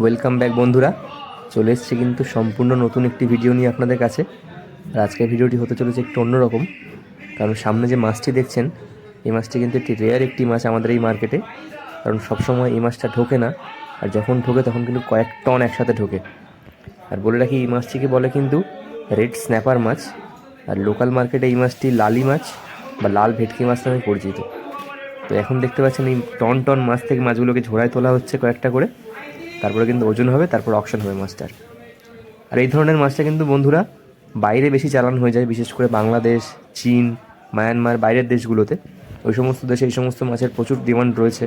Welcome back বন্ধুরা। চলে এসছে কিন্তু সম্পূর্ণ নতুন একটি ভিডিও নিয়ে আপনাদের কাছে। আর আজকের ভিডিওটি হতে চলেছে একটু অন্যরকম। কারণ সামনে যে মাছটি দেখছেন, এই মাছটি কিন্তু একটি রেয়ার একটি মাছ আমাদের এই মার্কেটে কারণ সবসময় এই মাছটা ঢোকে না। আর যখন ঢোকে, তখন কিন্তু কয়েক টন একসাথে ঢোকে। আর বলে রাখি, এই মাছটিকে বলে কিন্তু রেড স্ন্যাপার মাছ। আর লোকাল মার্কেটে এই মাছটি লালি মাছ বা লাল ভেটকি মাছ নামে পরিচিত। তো এখন দেখতে পাচ্ছেন, এই টন টন মাছ থেকে মাছগুলোকে ঝোড়ায় তোলা হচ্ছে কয়েকটা করে। তারপরে কিন্তু ওজন হবে, তারপর অকশন হবে মাছটার। আর এই ধরনের মাছটা কিন্তু বন্ধুরা বাইরে বেশি চালান হয়ে যায়, বিশেষ করে বাংলাদেশ, চীন, মায়ানমার, বাইরের দেশগুলোতে। ওই সমস্ত দেশে এই সমস্ত মাছের প্রচুর ডিমান্ড রয়েছে।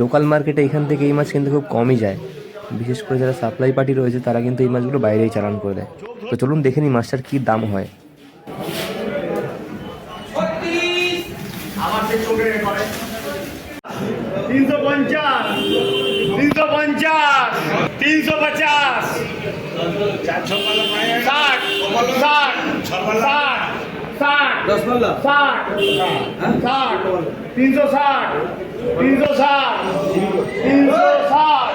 লোকাল মার্কেটে এখান থেকে এই মাছ কিন্তু খুব কমই যায়। বিশেষ করে যারা সাপ্লাই পার্টি রয়েছে, তারা কিন্তু এই মাছগুলো বাইরেই চালান করে দেয়। তো চলুন দেখে নিই মাছটার কী দাম হয়। তিনশো পঞ্চাশ! তিনশো পঞ্চাশ। ষাট ষাট ষাট ষাট তিনশো ষাট তিনশো ষাট তিনশো ষাট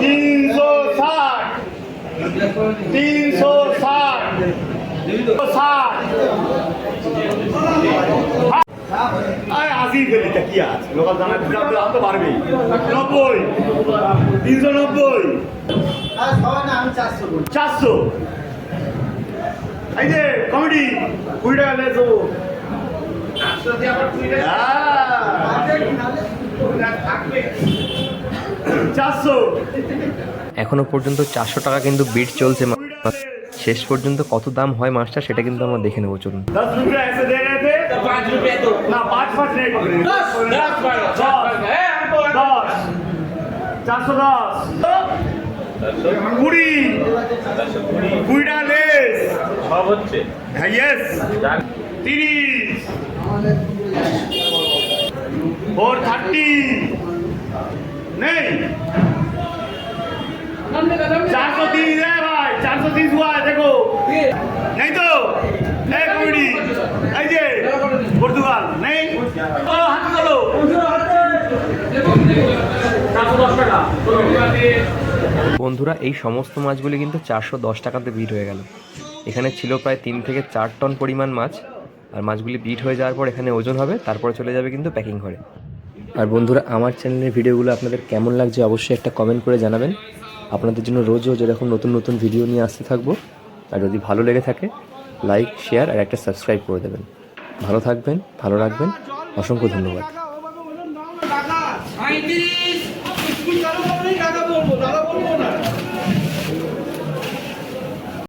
তিনশো ষাট তিনশো ষাট ষাট। আরে আসি গেলি কি আছে? লোকাল দানা দিতে দাম তো বাড়বেই নব্বই। তিনশো নব্বই। চারশো। এই যে কমেডি। কুড়ি টাকা লেছো চারশো। এখনও পর্যন্ত চারশো টাকা কিন্তু বিট চলছে শেষ পর্যন্ত কত দাম হয় মাছটা সেটা কিন্তু আমরা দেখে নেব চলুন। પાંચ રૂપિયા તો ના কুড়ি। কুড়িটা লেস। সব হচ্ছে। হ্যাঁ ইয়েস তিরিশ। Four thirty. নেই। চারশো তিরিশ হ্যাঁ, ভাই চারশো তিরিশ হুয়া দেখো। নেই তো? হ্যাঁ কুড়ি। নেই। বন্ধুরা এই সমস্ত মাছগুলি কিন্তু চারশো দশ টাকাতে বিট হয়ে গেল। এখানে ছিল প্রায় তিন থেকে চার টন পরিমাণ মাছ আর মাছগুলি বিট হয়ে যাওয়ার পর এখানে ওজন হবে তারপরে চলে যাবে কিন্তু প্যাকিং করে আর বন্ধুরা আমার চ্যানেলের ভিডিওগুলো আপনাদের কেমন লাগছে অবশ্যই একটা কমেন্ট করে জানাবেন। আপনাদের জন্য রোজ রোজ এরকম নতুন নতুন ভিডিও নিয়ে আসতে থাকব। আর যদি ভালো লেগে থাকে লাইক শেয়ার আর একটা সাবস্ক্রাইব করে দেবেন। ভালো থাকবেন ভালো রাখবেন। অসংখ্য ধন্যবাদ।